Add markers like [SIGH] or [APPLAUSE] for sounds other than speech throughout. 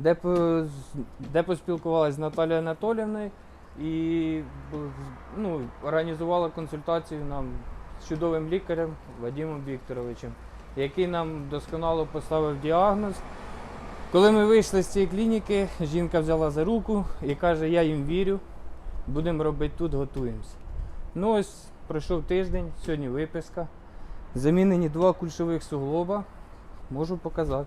де, де поспілкувалися з Наталією Анатоліївною і ну, організувала консультацію нам з чудовим лікарем Вадимом Вікторовичем, який нам досконало поставив діагноз. Коли ми вийшли з цієї клініки, жінка взяла за руку і каже, я їм вірю, будемо робити тут, готуємося. Ну ось пройшов тиждень, сьогодні виписка. Замінені два кульшових суглоба. Можу показати.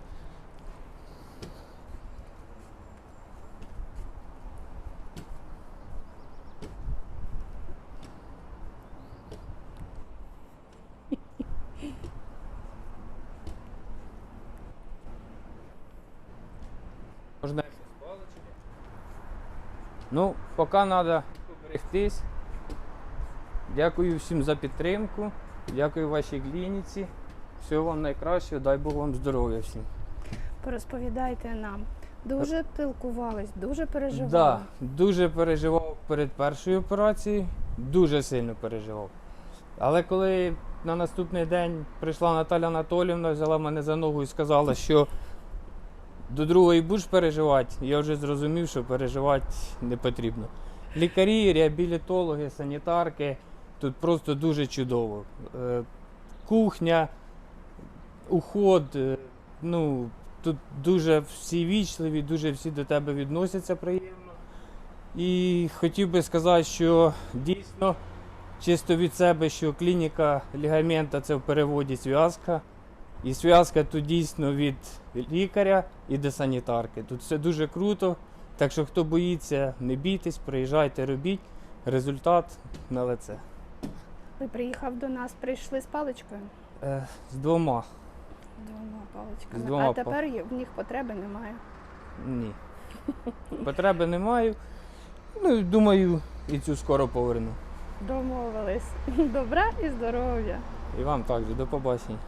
Можна з палички. Ну, поки треба поберегтись. Дякую всім за підтримку. Дякую вашій клініці. Всього вам найкращого, дай Бог вам здоров'я всім. Порозповідайте нам. Дуже пилкувались, дуже переживали. Да, дуже переживав перед першою операцією, дуже сильно переживав. Але коли на наступний день прийшла Наталя Анатоліївна, взяла мене за ногу і сказала, що до другої будеш переживати, я вже зрозумів, що переживати не потрібно. Лікарі, реабілітологи, санітарки тут просто дуже чудово. Е, Кухня, уход, е, ну, тут дуже всі вічливі, дуже всі до тебе відносяться приємно. І хотів би сказати, що дійсно чисто від себе, що клініка лігамента це в переводі зв'язка. І зв'язка тут дійсно від лікаря і до санітарки. Тут все дуже круто. Так що хто боїться, не бійтесь, приїжджайте, робіть. Результат на лице. Ви приїхав до нас, прийшли з паличкою. Е, з двома. Двома паличками. З двома а тепер є- в них потреби немає. Ні. Потреби не маю. Ну, думаю, і цю скоро поверну. Домовились. [LAUGHS] Добра і здоров'я. І вам також. До побачення.